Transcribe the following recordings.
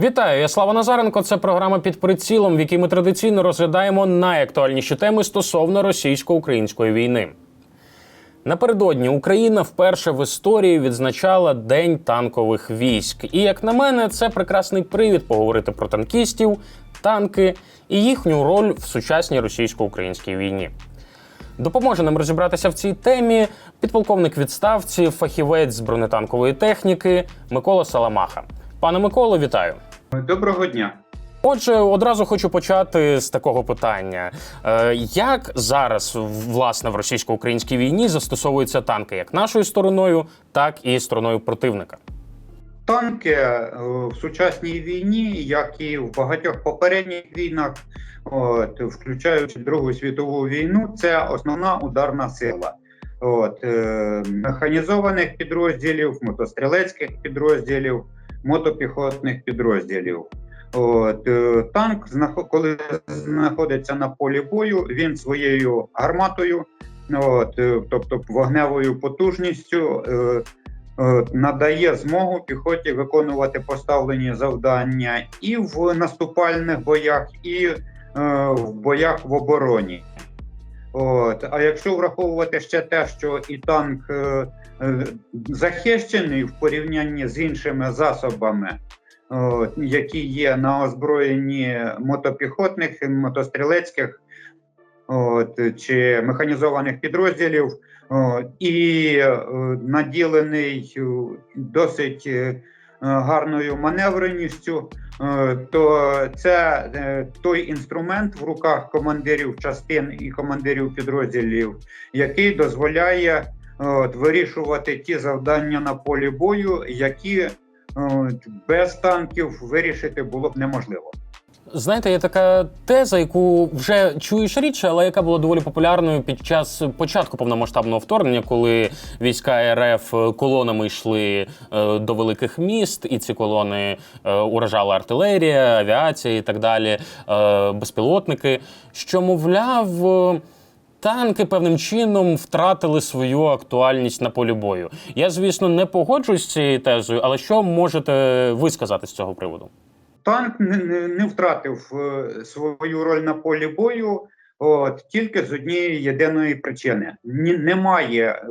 Вітаю, я Слава Назаренко. Це програма під прицілом, в якій ми традиційно розглядаємо найактуальніші теми стосовно російсько-української війни. Напередодні Україна вперше в історії відзначала День танкових військ. І як на мене, це прекрасний привід поговорити про танкістів, танки і їхню роль в сучасній російсько-українській війні. Допоможе нам розібратися в цій темі підполковник відставці, фахівець з бронетанкової техніки Микола Саламаха. Пане Миколо, вітаю. Доброго дня. Отже, одразу хочу почати з такого питання: Е, як зараз власне в російсько-українській війні застосовуються танки як нашою стороною, так і стороною противника? Танки е, в сучасній війні, як і в багатьох попередніх війнах, от, включаючи Другу світову війну, це основна ударна сила. От, е, механізованих підрозділів, мотострілецьких підрозділів, мотопіхотних підрозділів. От, е, танк, коли знаходиться на полі бою, він своєю гарматою, от, е, тобто вогневою потужністю, е, надає змогу піхоті виконувати поставлені завдання і в наступальних боях, і в боях в обороні. От. А якщо враховувати ще те, що і танк е, е, захищений в порівнянні з іншими засобами, от, які є на озброєнні мотопіхотних, мотострілецьких от, чи механізованих підрозділів, от, і е, наділений е, досить е, гарною маневреністю, то це е, той інструмент в руках командирів частин і командирів підрозділів, який дозволяє от, вирішувати ті завдання на полі бою, які без танків вирішити було б неможливо. Знаєте, є така теза, яку вже чуєш рідше, але яка була доволі популярною під час початку повномасштабного вторгнення, коли війська РФ колонами йшли е, до великих міст, і ці колони е, уражала артилерія, авіація і так далі, е, безпілотники. Що, мовляв, танки певним чином втратили свою актуальність на полі бою. Я, звісно, не погоджуюсь з цією тезою, але що можете ви сказати з цього приводу? Танк не, не, не втратив е, свою роль на полі бою, от тільки з однієї єдиної причини: Ні, немає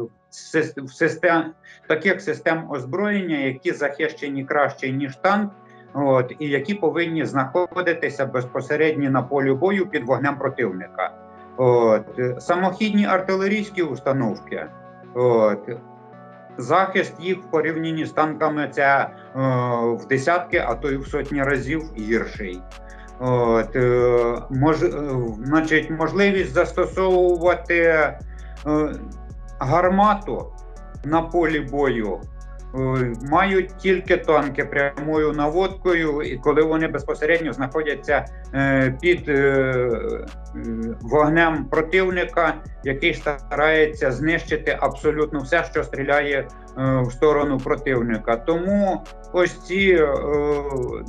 в систем таких систем озброєння, які захищені краще ніж танк, от і які повинні знаходитися безпосередньо на полі бою під вогнем противника. От самохідні артилерійські установки. От, захист їх в порівнянні з танками це е, в десятки, а то й в сотні разів гірший. От, е, мож, е, значить, можливість застосовувати гармату на полі бою мають тільки танки прямою наводкою, і коли вони безпосередньо знаходяться е, під е, е, вогнем противника, який старається знищити абсолютно все, що стріляє е, в сторону противника. Тому ось ці е,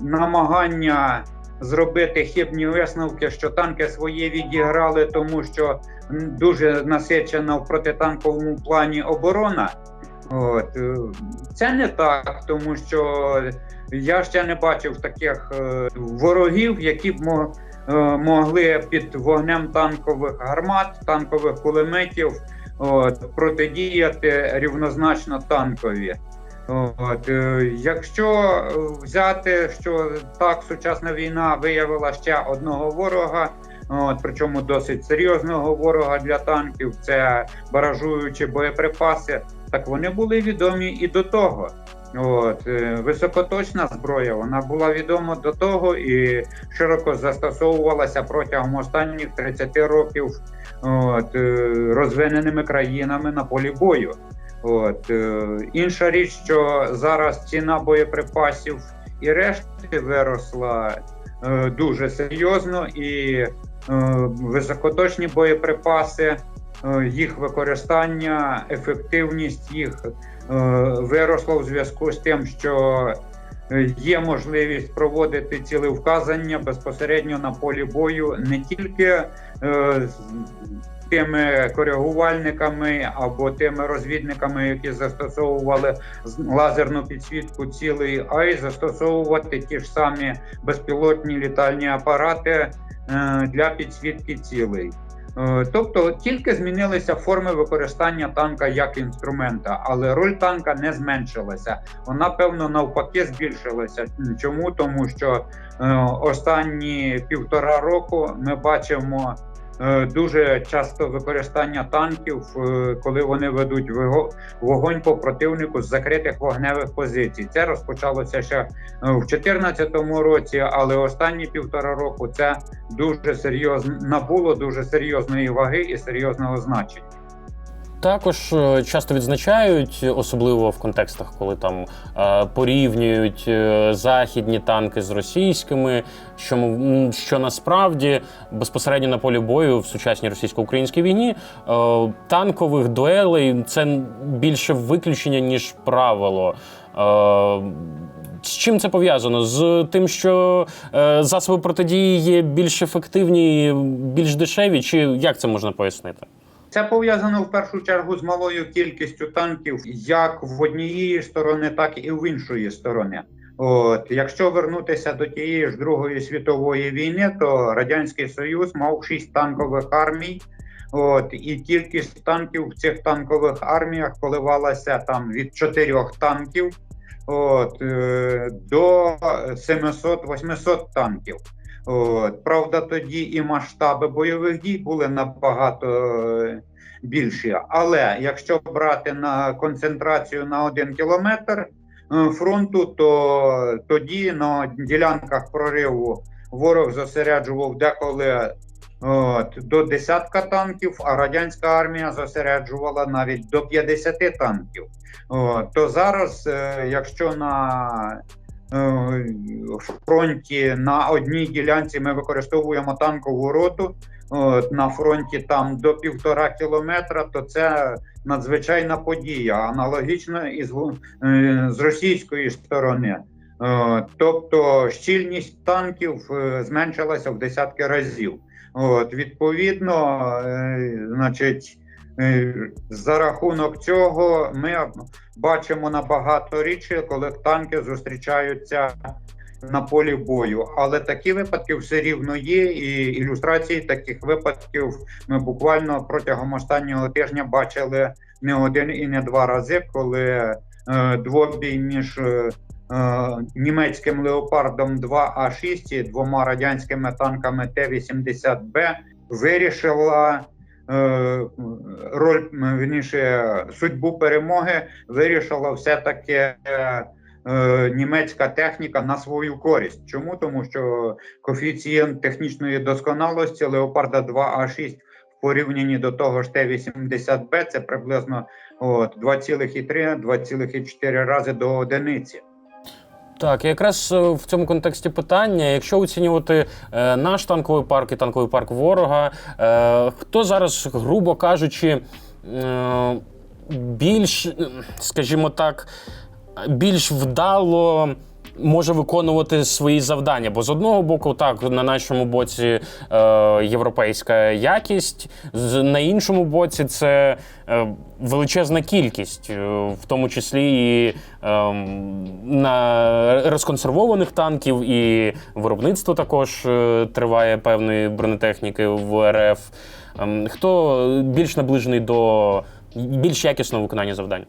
намагання зробити хибні висновки, що танки своє відіграли, тому що дуже насичена в протитанковому плані оборона. От е, це не так, тому що я ще не бачив таких е, ворогів, які б е, могли під вогнем танкових гармат, танкових кулеметів от, протидіяти рівнозначно танкові. От, якщо взяти, що так, сучасна війна виявила ще одного ворога, от, причому досить серйозного ворога для танків, це баражуючі боєприпаси, так вони були відомі і до того. От, е, високоточна зброя, вона була відома до того і широко застосовувалася протягом останніх 30 років от, е, розвиненими країнами на полі бою. От, е, інша річ, що зараз ціна боєприпасів і решти виросла дуже серйозно, і високоточні боєприпаси, їх використання, ефективність їх е, виросла в зв'язку з тим, що е, є можливість проводити цілевказання безпосередньо на полі бою не тільки е, з тими коригувальниками або тими розвідниками, які застосовували лазерну підсвітку цілей, а й застосовувати ті ж самі безпілотні літальні апарати е, для підсвітки цілей. Е, Тобто тільки змінилися форми використання танка як інструмента, але роль танка не зменшилася. Вона певно навпаки збільшилася. Чому? Тому що е, останні півтора року ми бачимо дуже часто використання танків, е, коли вони ведуть вогонь по противнику з закритих вогневих позицій. Це розпочалося ще е, в 2014 році, але останні півтора року це дуже серйозно набуло дуже серйозної ваги і серйозного значення. Також е, часто відзначають, особливо в контекстах, коли там е, порівнюють е, західні танки з російськими, що що насправді безпосередньо на полі бою в сучасній російсько-українській війні танкових дуелей це більше виключення ніж правило. З чим це пов'язано? З тим, що засоби протидії є більш ефективні, більш дешеві, чи як це можна пояснити? Це пов'язано в першу чергу з малою кількістю танків, як в однієї сторони, так і в іншої сторони. От якщо вернутися до тієї ж Другої світової війни, то радянський союз мав шість танкових армій. От і кількість танків в цих танкових арміях коливалася там від чотирьох танків от, е, до 700-800 танків. От, правда, тоді і масштаби бойових дій були набагато е, більші. Але якщо брати на концентрацію на один кілометр е, фронту, то тоді на ділянках прориву ворог зосереджував деколи от, до десятка танків, а радянська армія зосереджувала навіть до 50 танків. От, то зараз, е, якщо на е, фронті на одній ділянці ми використовуємо танкову роту. От, на фронті там до півтора кілометра, то це надзвичайна подія, аналогічно і з, е, російської сторони. Е, Тобто щільність танків е, зменшилася в десятки разів. От, відповідно, е, значить, е, за рахунок цього ми бачимо набагато рідше, коли танки зустрічаються на полі бою. Але такі випадки все рівно є, і ілюстрації таких випадків ми буквально протягом останнього тижня бачили не один і не два рази, коли е, двобій між е, е, німецьким леопардом 2А6 і двома радянськими танками Т-80Б вирішила. Е, Роль вірніше, судьбу перемоги вирішила все-таки е, е, німецька техніка на свою користь. Чому? Тому що коефіцієнт технічної досконалості Леопарда 2А6 в порівнянні до того ж Т-80Б це приблизно от, 2,3-2,4 рази до одиниці. Так, якраз е, в цьому контексті питання: якщо оцінювати е, наш танковий парк і танковий парк ворога, е, хто зараз, грубо кажучи, більш, скажімо так, більш вдало. Може виконувати свої завдання, бо з одного боку, так на нашому боці е, європейська якість, з на іншому боці це е, величезна кількість, е, в тому числі і е, на розконсервованих танків, і виробництво також е, триває певної бронетехніки в РФ. Ем, хто більш наближений до більш якісного виконання завдань?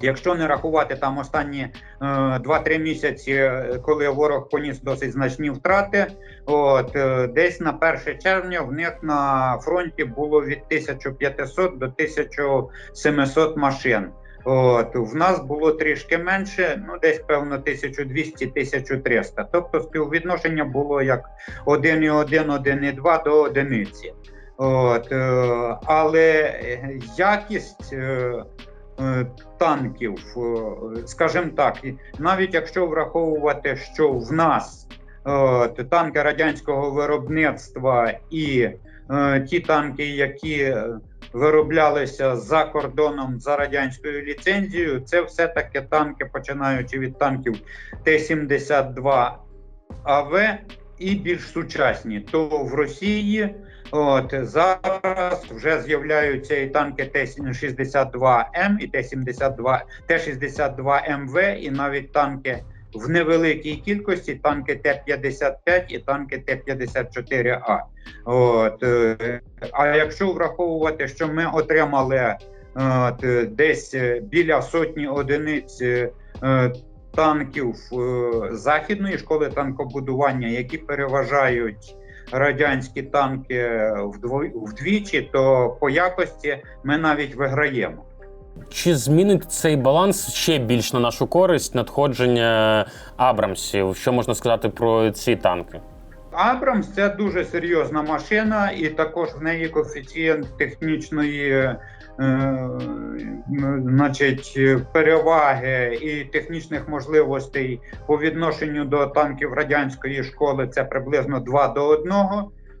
Якщо не рахувати там останні е, 2-3 місяці, е, коли ворог поніс досить значні втрати, от е, десь на 1 червня в них на фронті було від 1500 до 1700 машин. От в нас було трішки менше, ну десь певно 1200-1300. Тобто співвідношення було як 1,1, 1,2 до одиниці. От, е, але е, якість е, е, танків, е, скажімо так, навіть якщо враховувати, що в нас е, танки радянського виробництва і е, ті танки, які е, вироблялися за кордоном за радянською ліцензією. Це все-таки танки, починаючи від танків Т-72 АВ і більш сучасні. То в Росії от зараз вже з'являються і танки Т-62М, і Т-72, Т-62МВ, і навіть танки в невеликій кількості танки Т-55 і танки Т-54А. От, е, а якщо враховувати, що ми отримали от, десь біля сотні одиниць е, танків е, західної школи танкобудування, які переважають радянські танки вдво- вдвічі, то по якості ми навіть виграємо. Чи змінить цей баланс ще більш на нашу користь надходження Абрамсів? Що можна сказати про ці танки? Абрамс це дуже серйозна машина, і також в неї коефіцієнт технічної, е, значить, переваги і технічних можливостей по відношенню до танків радянської школи це приблизно 2 до 1.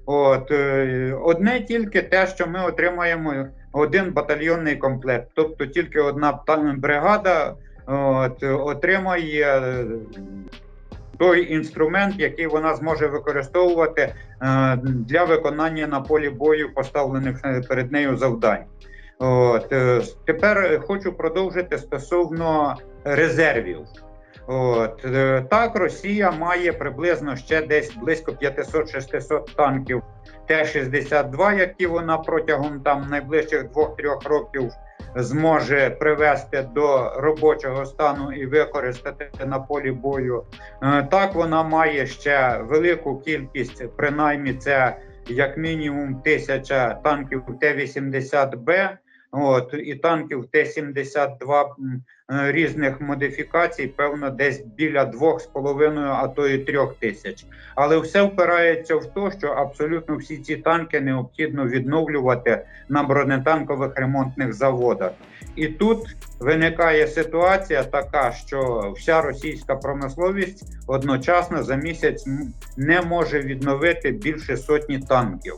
От е, одне тільки те, що ми отримаємо один батальйонний комплект, тобто тільки одна бригада от, отримає той інструмент, який вона зможе використовувати е, для виконання на полі бою поставлених е, перед нею завдань. От е, тепер хочу продовжити стосовно резервів. От так, Росія має приблизно ще десь близько 500-600 танків Т-62, які вона протягом там найближчих 2-3 років зможе привести до робочого стану і використати на полі бою. Е, Так, вона має ще велику кількість, принаймні це як мінімум тисяча танків Т-80Б. От і танків Т-72 м, е, різних модифікацій, певно, десь біля 2,5, а то і 3 тисяч. Але все впирається в те, що абсолютно всі ці танки необхідно відновлювати на бронетанкових ремонтних заводах. І тут виникає ситуація така, що вся російська промисловість одночасно за місяць не може відновити більше сотні танків.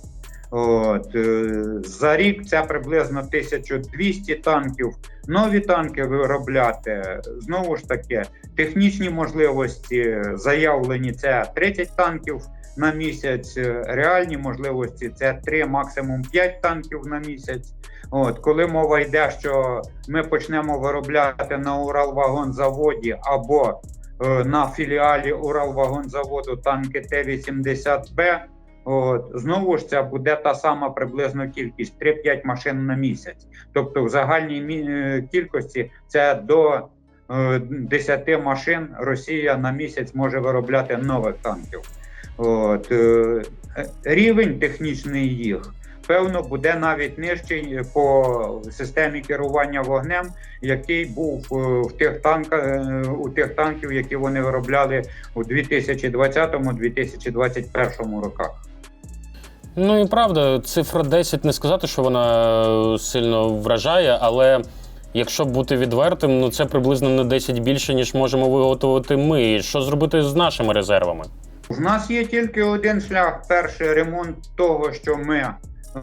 От, е, за рік це приблизно 1200 танків. Нові танки виробляти знову ж таки технічні можливості заявлені це 30 танків на місяць. е, Реальні можливості це 3, максимум 5 танків на місяць. От коли мова йде, що ми почнемо виробляти на Уралвагонзаводі або е, на філіалі Уралвагонзаводу танки Т-80Б. От знову ж це буде та сама приблизно кількість 3-5 машин на місяць. Тобто, в загальній е, кількості це до е, 10 машин Росія на місяць може виробляти нових танків. От е, е, рівень технічний їх. Певно, буде навіть нижчий по системі керування вогнем, який був е, в тих танках е, у тих танків, які вони виробляли у 2020-2021 роках. Ну і правда, цифра 10 не сказати, що вона е, сильно вражає, але якщо бути відвертим, ну це приблизно на 10 більше, ніж можемо виготовити ми. І Що зробити з нашими резервами? У нас є тільки один шлях: перший ремонт того, що ми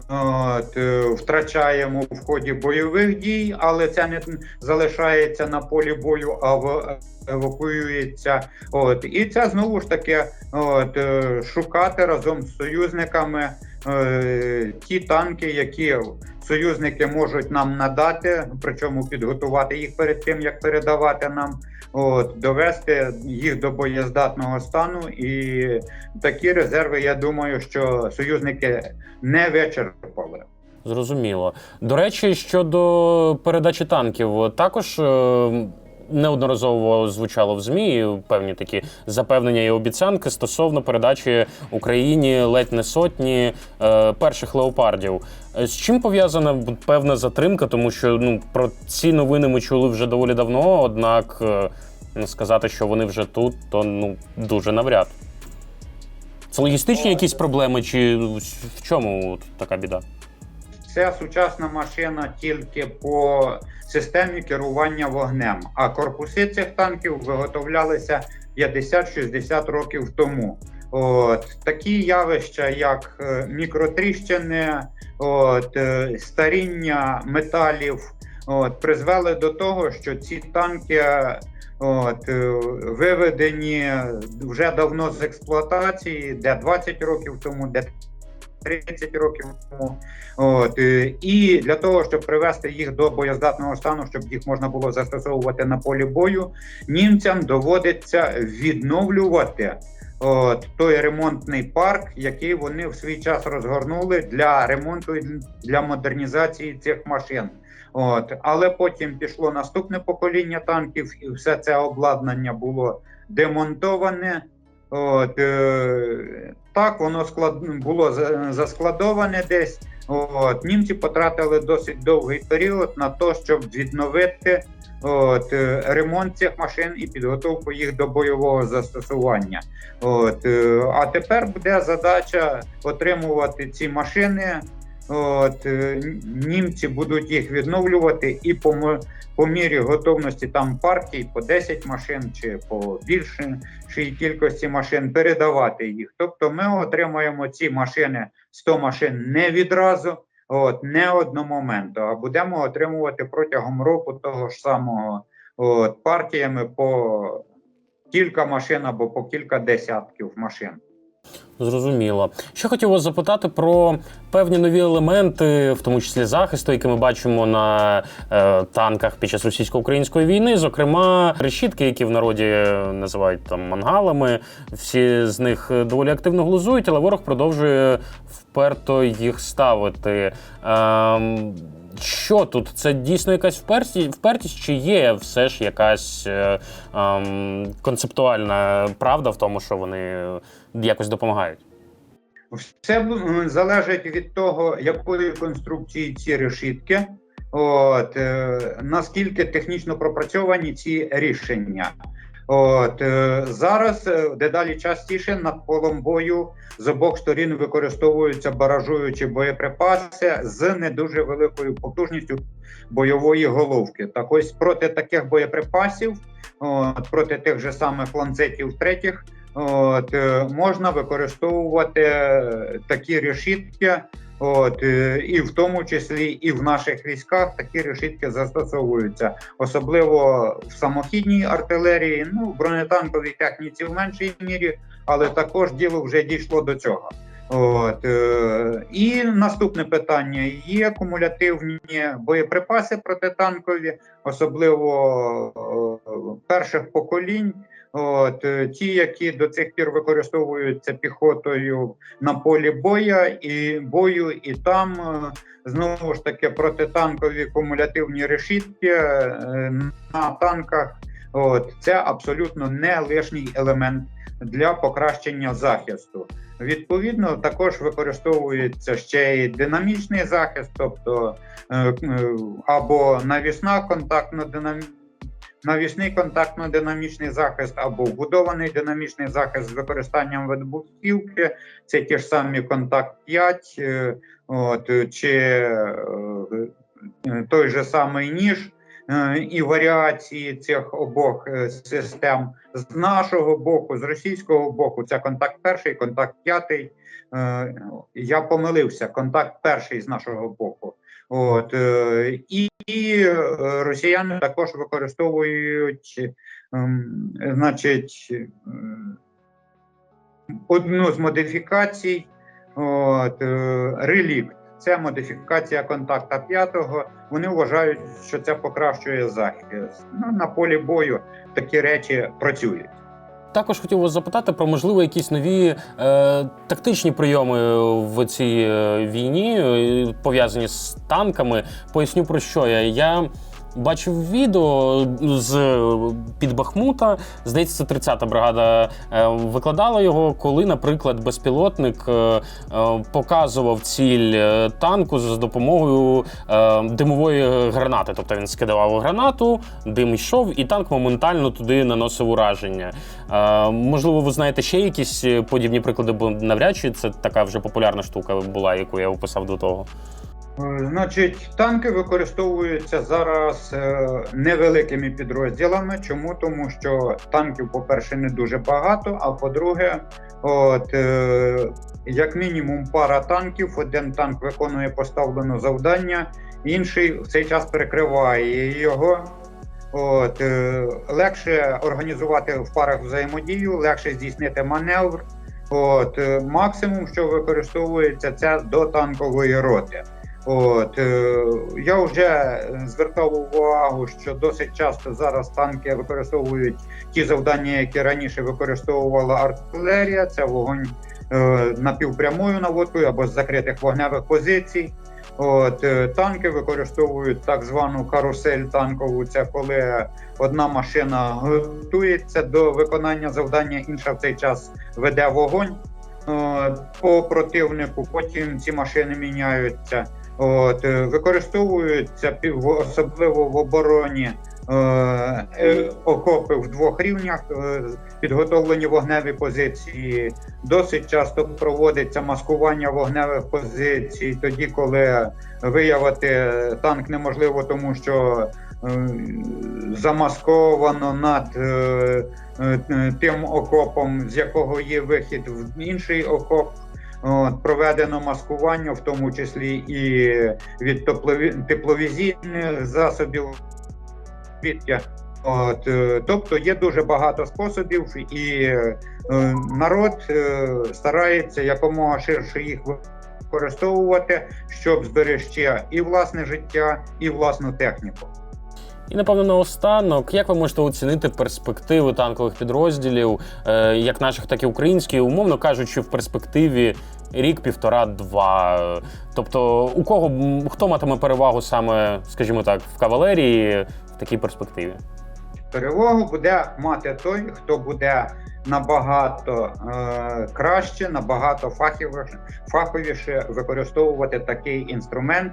от, е, втрачаємо в ході бойових дій, але це не залишається на полі бою, а в, евакуюється. От і це знову ж таки от, е, шукати разом з союзниками е, ті танки, які союзники можуть нам надати, причому підготувати їх перед тим, як передавати нам. От, довести їх до боєздатного стану, і такі резерви, я думаю, що союзники не вичерпали. Зрозуміло. До речі, щодо передачі танків, також е, неодноразово звучало в ЗМІ певні такі запевнення і обіцянки стосовно передачі Україні ледь не сотні е, перших леопардів. Е, З чим пов'язана певна затримка, тому що ну про ці новини ми чули вже доволі давно, однак е, сказати, що вони вже тут, то ну дуже навряд. Це логістичні якісь проблеми, чи в чому така біда? Це сучасна машина тільки по системі керування вогнем. А корпуси цих танків виготовлялися 50-60 років тому. От, такі явища, як е, мікротріщини, от, е, старіння металів, от, призвели до того, що ці танки от, е, виведені вже давно з експлуатації, де 20 років тому, де 30 років тому. От, е, і для того, щоб привести їх до боєздатного стану, щоб їх можна було застосовувати на полі бою, німцям доводиться відновлювати от, той ремонтний парк, який вони в свій час розгорнули для ремонту і для модернізації цих машин. От, але потім пішло наступне покоління танків, і все це обладнання було демонтоване. От, е, так, воно склад... було за- заскладоване десь. От, німці потратили досить довгий період на те, щоб відновити от, е, ремонт цих машин і підготовку їх до бойового застосування. От, е, а тепер буде задача отримувати ці машини. От, е, німці будуть їх відновлювати і по, по мірі готовності там партій по 10 машин чи по більшій кількості машин передавати їх. Тобто ми отримаємо ці машини 100 машин не відразу, от, не одномоменту, а будемо отримувати протягом року того ж самого от, партіями по кілька машин або по кілька десятків машин. Зрозуміло. Ще хотів вас запитати про певні нові елементи, в тому числі захисту, які ми бачимо на е, танках під час російсько-української війни. Зокрема, решітки, які в народі називають там мангалами. Всі з них доволі активно глузують, але ворог продовжує вперто їх ставити. Ем, що тут? Це дійсно якась впертість, впертість чи є все ж якась е, ем, концептуальна правда в тому, що вони е, якось допомагають? Все залежить від того, якої конструкції ці решітки, от, е, наскільки технічно пропрацьовані ці рішення. От, е, зараз е, дедалі частіше над полем бою з обох сторін використовуються баражуючі боєприпаси з не дуже великою потужністю бойової головки. Так ось проти таких боєприпасів, от, проти тих же самих ланцетів третіх, От, е, можна використовувати е, такі решітки, от, е, і в тому числі і в наших військах такі решітки застосовуються, особливо в самохідній артилерії, ну, в бронетанковій техніці в меншій мірі, але також діло вже дійшло до цього. От, і наступне питання: є кумулятивні боєприпаси протитанкові, особливо перших поколінь. От е, ті, які до цих пір використовуються піхотою на полі боя і бою, і там е, знову ж таки протитанкові кумулятивні решітки е, на танках. От це абсолютно не лишній елемент для покращення захисту. Відповідно, також використовується ще й динамічний захист, тобто або навісна контактно динамічна навісний контактно-динамічний захист або вбудований динамічний захист з використанням вибухівки. Це ті ж самі контакт 5, е, от, чи е, е, той же самий ніж. І варіації цих обох систем з нашого боку, з російського боку, це контакт перший, контакт п'ятий. Я помилився, контакт перший з нашого боку. От е, і, і е, росіяни також використовують, ем, значить, ем, одну з модифікацій, от, е, релікт. Це модифікація контакта п'ятого. Вони вважають, що це покращує захист. Ну, на полі бою такі речі працюють. Також хотів вас запитати про можливо якісь нові е, тактичні прийоми в цій е, війні, е, пов'язані з танками. Поясню про що я. Я бачив відео з під Бахмута. Здається, це 30-та бригада е, викладала його, коли, наприклад, безпілотник е, е, показував ціль танку за допомогою димової гранати. Тобто він скидав гранату, дим йшов, і танк моментально туди наносив ураження. Можливо, ви знаєте ще якісь подібні приклади, бо навряд чи це така вже популярна штука була, яку я описав до того. Е, Значить, танки використовуються зараз е, невеликими підрозділами. Чому? Тому що танків, по-перше, не дуже багато. А по-друге, от е, як мінімум пара танків, один танк виконує поставлене завдання, інший в цей час перекриває його. От, легше організувати в парах взаємодію, легше здійснити маневр. От, максимум, що використовується, це до танкової роти. От е, я вже звертав увагу, що досить часто зараз танки використовують ті завдання, які раніше використовувала артилерія. Це вогонь е, напівпрямою наводкою або з закритих вогневих позицій. От е, танки використовують так звану карусель танкову. Це коли одна машина готується до виконання завдання, інша в цей час веде вогонь по противнику. Потім ці машини міняються. От е, використовуються особливо в обороні е, е, окопи в двох рівнях, е, підготовлені вогневі позиції. Досить часто проводиться маскування вогневих позицій, тоді, коли виявити танк неможливо, тому що е, замасковано над е, е, тим окопом, з якого є вихід в інший окоп. Проведено маскування, в тому числі і від теплові- тепловізійних засобів. От, е, тобто є дуже багато способів, і е, народ е, старається якомога ширше їх використовувати, щоб зберегти і власне життя, і власну техніку. І напевно наостанок, як ви можете оцінити перспективи танкових підрозділів, е, як наших, так і українських, умовно кажучи, в перспективі рік, півтора, два. Тобто, у кого хто матиме перевагу саме, скажімо так, в кавалерії в такій перспективі? Перевагу буде мати той, хто буде набагато е, краще, набагато фахівіше, фаховіше використовувати такий інструмент,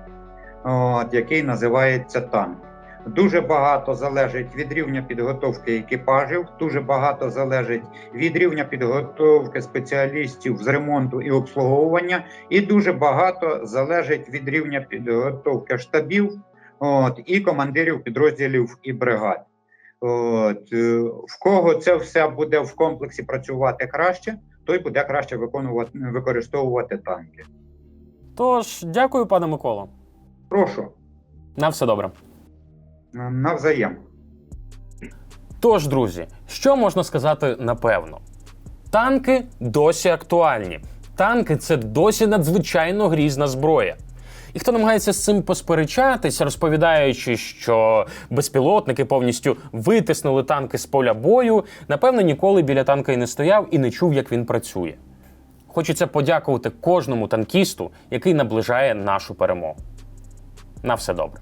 от, який називається танк. Дуже багато залежить від рівня підготовки екіпажів, дуже багато залежить від рівня підготовки спеціалістів з ремонту і обслуговування, і дуже багато залежить від рівня підготовки штабів от, і командирів підрозділів і бригад. От, е, в кого це все буде в комплексі працювати краще, той буде краще виконувати використовувати танки. Тож, дякую, пане Миколо. Прошу На все добре. На- навзаєм. Тож, друзі, що можна сказати напевно? Танки досі актуальні. Танки це досі надзвичайно грізна зброя. І хто намагається з цим посперечатись, розповідаючи, що безпілотники повністю витиснули танки з поля бою, напевно, ніколи біля танка і не стояв і не чув, як він працює. Хочеться подякувати кожному танкісту, який наближає нашу перемогу. На все добре.